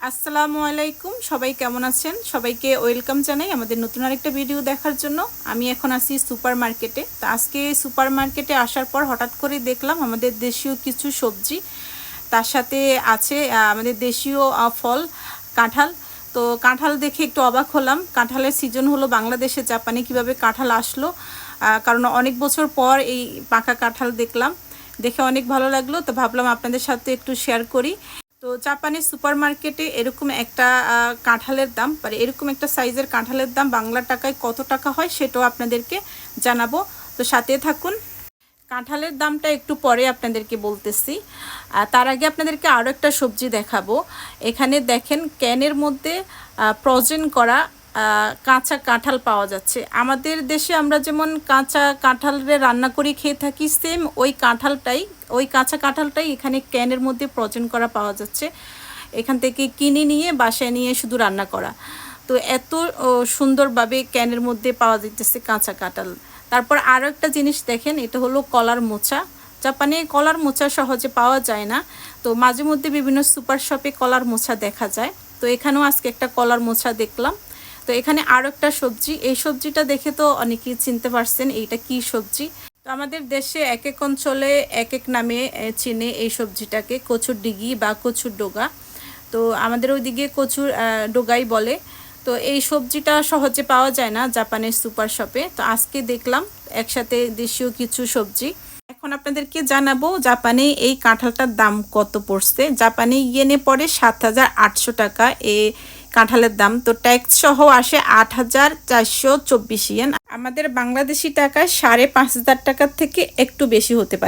আসসালামু আলাইকুম। সবাই কেমন আছেন? সবাইকে ওয়েলকাম জানাই আমাদের নতুন আরেকটা ভিডিও দেখার জন্য। আমি এখন আছি সুপার মার্কেটে তো আজকে সুপার মার্কেটে আসার পর হঠাৎ করে দেখলাম আমাদের দেশীয় কিছু সবজি। তার সাথে আছে আমাদের দেশীয় ফল, কাঁঠাল। তো কাঁঠাল দেখে একটু অবাক হলাম। কাঁঠালের সিজন হলো বাংলাদেশে। জাপানে কীভাবে কাঁঠাল আসলো? কারণ অনেক বছর পর এই পাকা কাঁঠাল দেখলাম। দেখে অনেক ভালো লাগল। তো ভাবলাম আপনাদের সাথে একটু শেয়ার করি। তো জাপানের সুপার মার্কেটে এরকম একটা কাঁঠালের দাম মানে এরকম একটা সাইজের কাঁঠালের দাম বাংলা টাকায় কত টাকা হয় সেটাও আপনাদেরকে জানাব। তো সাথে থাকুন। কাঁঠালের দামটা একটু পরে আপনাদেরকে বলতেছি। তার আগে আপনাদেরকে আরও একটা সবজি দেখাবো। এখানে দেখেন ক্যানের মধ্যে প্রজেন্ট করা কাঁচা কাঁঠাল পাওয়া যাচ্ছে। আমাদের দেশে আমরা যেমন কাঁচা কাঁঠালে রান্না করে খেয়ে থাকি সেম ওই কাঁঠালটাই, ওই কাঁচা কাঁঠালটাই এখানে ক্যানের মধ্যে প্রজেন করা পাওয়া যাচ্ছে। এখান থেকে কিনে নিয়ে বাসায় নিয়ে শুধু রান্না করা। তো এত সুন্দরভাবে ক্যানের মধ্যে পাওয়া যাইতেছে কাঁচা কাঁঠাল। তারপর আরও একটা জিনিস দেখেন, এটা হলো কলার মোচা। জাপানে কলার মোচা সহজে পাওয়া যায় না। তো মাঝে মধ্যে বিভিন্ন সুপার শপে কলার মোচা দেখা যায়। তো এখানেও আজকে একটা কলার মোচা দেখলাম। তো এখানে আরও একটা সবজি। এই সবজিটা দেখে তো অনেকেই চিনতে পারছেন এইটা কি সবজি। তো আমাদের দেশে এক এক অঞ্চলে এক এক নামে চিনে এই সবজিটাকে, কচুর ডিগি বা কচুর ডোগা। তো আমাদের ওইদিকে কচুর ডোগাই বলে। তো এই সবজিটা সহজে পাওয়া যায় না জাপানের সুপার শপে। তো আজকে দেখলাম একসাথে দেশীয় কিছু সবজি। এখন আপনাদেরকে জানাব জাপানে এই কাঁঠালটার দাম কত পড়ছে। জাপানে ইয়েনে পড়ে সাত হাজার আটশো টাকা। এ কাঁঠালের দাম। তো ট্যাক্স সহ আসে আট হাজার চারশো চব্বিশ আমাদের বাংলাদেশি টাকায় সাড়ে পাঁচ হাজার টাকার থেকে একটু বেশি হতে পারে।